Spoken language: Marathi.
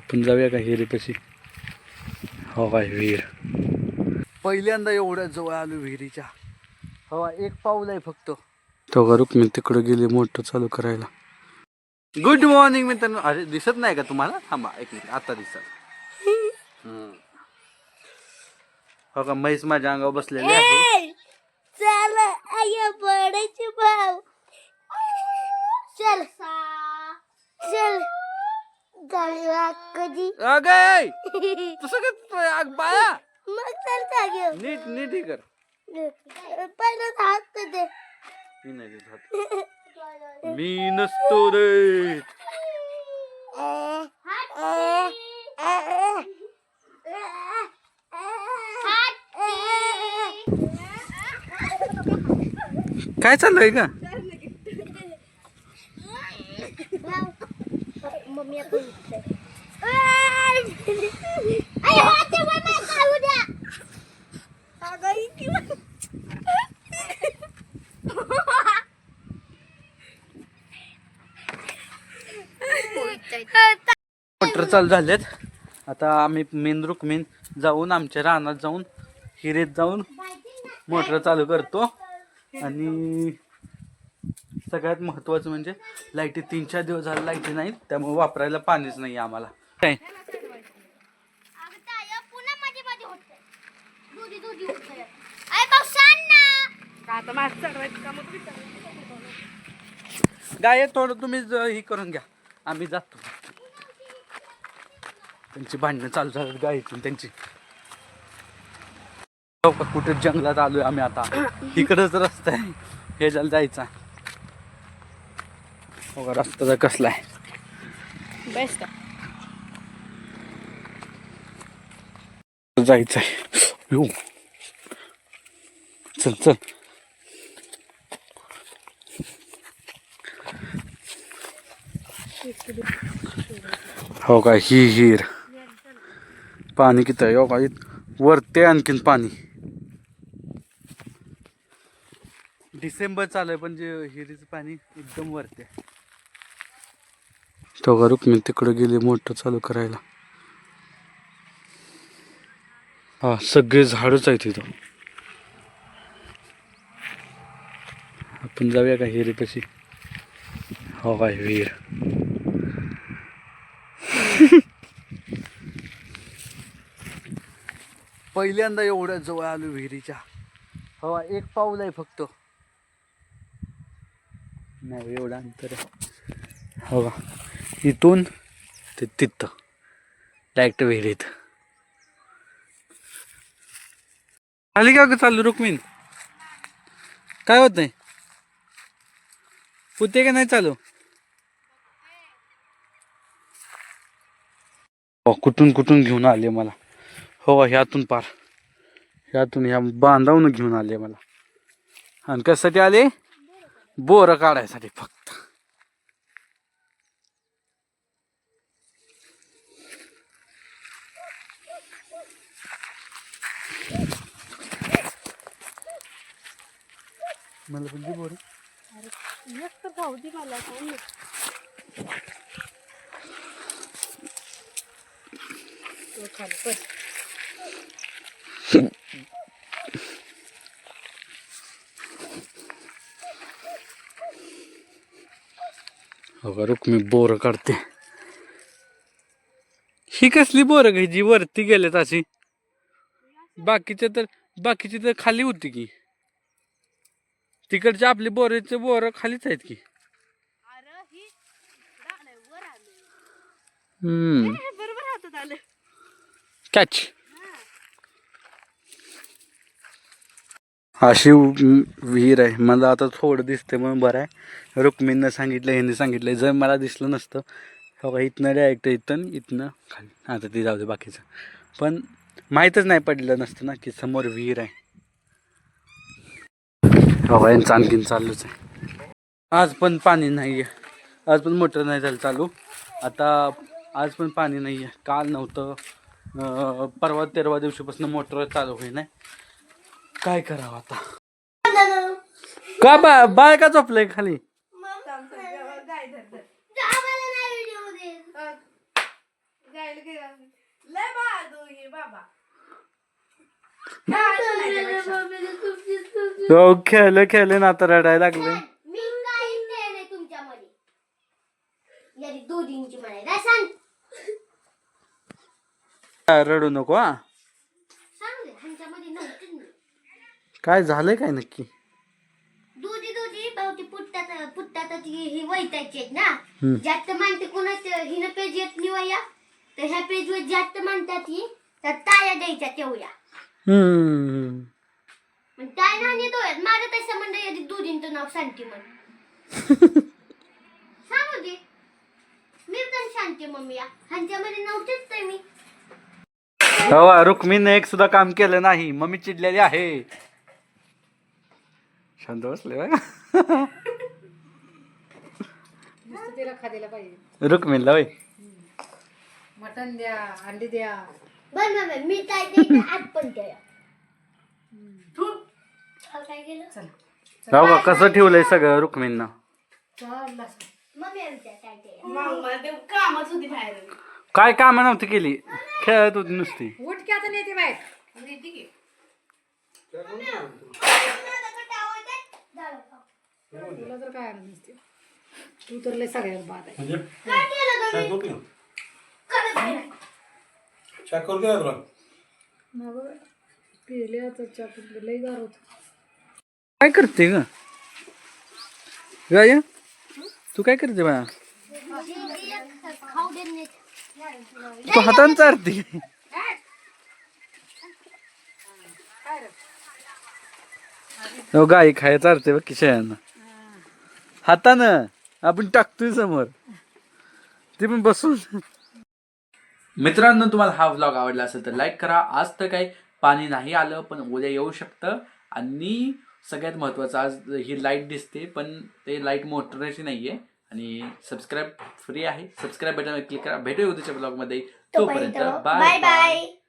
आपण जाऊया का हिरीपाशी हो काय विहीर. पहिल्यांदा एवढ्या जवळ आलो विहिरीच्या. हवा एक पाऊल आहे फक्त. तेव्हा रुक्मिणी तिकडे गेली मोठं चालू करायला. गुड मॉर्निंग मित्रांनो. अरे दिसत नाही का तुम्हाला? थांबा एक मिनिट. आता दिसत. हम्म. हो का म्हैस माझ्या अंगावर बसलेली आहे? चल आय बडाचे भाव. चल. चल. गाडीला कधी? अगं तसं काय अग बाया? मग चल का घेऊ नीट नीट हे कर. पहिलं हात दे. मी नाही देत हात. मी नसतो रे. काय चाललंय का मम्मी आता. मोटर चालू झालेत. आता आम्ही मेन रुक्मीन जाऊन आमच्या रानात जाऊन हिरेत जाऊन मोटर चालू करतो. आणि सगळ्यात महत्त्वाचं म्हणजे लाईटी तीन चार दिवस झाले लाईटी नाहीत त्यामुळे वापरायला पाणीच नाही आम्हाला. काय? अगं ताया, पुन्हा मध्ये मध्ये होतंय. दुधी दुधी होतंय. आई, भाऊ, सांग ना. गाय थोडं तुम्ही ही करून घ्या. आम्ही जातो. त्यांची भांडणं चालू झाली गायची त्यांची. का, कुठे जंगलात आलोय आम्ही आता. इकडंच रस्ता आहे. हे झालं जायचा हो का, रस्ता कसला आहे. बेस्ट जायचं आहे यो. चल चल. हो का ही हिर. पाणी किती आहे हो का वरते आणखीन पाणी. डिसेंबर चालू आहे पण जे हिरीचं पाणी एकदम वरते तो रुक्मिणी तिकडं गेली मोठं चालू करायला. हा सगळे झाडच आहेत तिथं आपण जाऊया का हिरीपाशी हो काय विहीर. पहिल्यांदा एवढ्या जवळ आलो विहिरीच्या. हवा एक पाऊल आहे फक्त. नाही एवढं अंतर हो का इथून ते तिथं. डायरेक्ट विहिरीत. आली का चालू रुक्मिन काय होत नाही? पुते का नाही चालू? हो कुठून कुठून घेऊन आले मला? हो ह्यातून पार. ह्यातून ह्या बांधावून घेऊन आले मला. आणि कशासाठी आले? बोरं काढायसाठी फक्त. मला पण दे बोर मस्त खाऊ दे मला सांग ना. तो खाली पड. हो का रुक मी बोर काढते ही। कसली बोर घ्यायची वरती गेलेत अशी बाकीचे तर बाकीची तर खाली होती की। तिकडचे आपली बोरेचे बोर खालीच आहेत की. अरे ही इकडं आलंय, वर आलंय. हम्म. हे बरोबर हातात आलं. कॅच. अशी विहीर आहे. मला आता थोडं दिसते म्हणून बरं आहे. रुक्मिणीनं सांगितलं ह्यांनी सांगितलं. जर मला दिसलं नसतं हो का इथनं डायरेक्ट इथं इथनं खाली. आता ते जाऊ दे बाकीचं. पण माहीतच नाही पडलं नसतं ना की समोर विहीर आहे. यांचं आणखीन चालूच आहे. आज पण पाणी नाही आहे आज पण मोटर नाही झालं चालू. आता आज पण पाणी नाही आहे काल नव्हतं. अं, परवा तेरवा दिवशीपासून मोटर चालू होई नाही. काय करावं आता? का बा बाय का झोपलंय खाली? हे बाबा. हो खेळले खेळले ना आता रडायला लागले. मी काही ते नाही तुमच्यामध्ये. यादी दोघींची म्हणायला सांग. रडू नको हा. सांग दे ह्यांच्यामध्ये नव्हतीच मी. काय झालंय काय नक्की? दुधी दुधी भावती पुट्टात पुट्टात ही वैतायची आहेत ना. जास्त मानते कोणाच हिनं पेज येत निवया तर ह्या पेजवर जास्त मानतात ही तर टाया द्यायच्या तेवढ्या. हम्म. मग नाही माझं तसं दुधींचं नाव शांती म्हण सांगू दे मी पण शांती मम्मी या. ह्यांच्यामध्ये नव्हतेच तर मी. हो रुक्मिणीने एक सुद्धा काम केलं नाही. मम्मी चिडलेली आहे. शांत बसले. नुसतं तिला पाहिजे. रुक्मिणीला होय. मटण द्या अंडी द्या. बरं मम्मी मी काय आज पण द्या काय केलं? का? कसं ठेवलंय सगळं रुक्मिणीनं? मम्मी काय ते? कामच होती बाहेर. काय काम नव्हती केली? खेळत होती नुसती. उठ की आता नेते बाहेर. नेते की? तुला तर काय आणत नसते. तू तर लय सगळ्यात बाद आहे. काय केलं तुम्ही? करत नाही. चेक करू द्या तुला मग पिले आता चाकून लय गार होत काय करते ग? गाय तू काय करते बा खाऊ देत नाही तू हातानं चारते. हो गाई खाय चारते बघ किशयानं हातानं. आपण टाकतोय समोर. ते पण बसून. मित्रांनो तुम्हाला हा व्लॉग आवडला असेल तर लाईक करा. आज तर काही पाणी नाही आलं पण उद्या येऊ शकतं. आणि सगळ्यात महत्त्वाचं आज ही लाइट दिसते पण ते लाइट मोटरची नाही आहे आणि सबस्क्राईब फ्री आहे. सबस्क्राईब बटन क्लिक करा. भेटूया उद्याच्या ब्लॉगमध्ये तोपर्यंत तोपर्यंत बाय बाय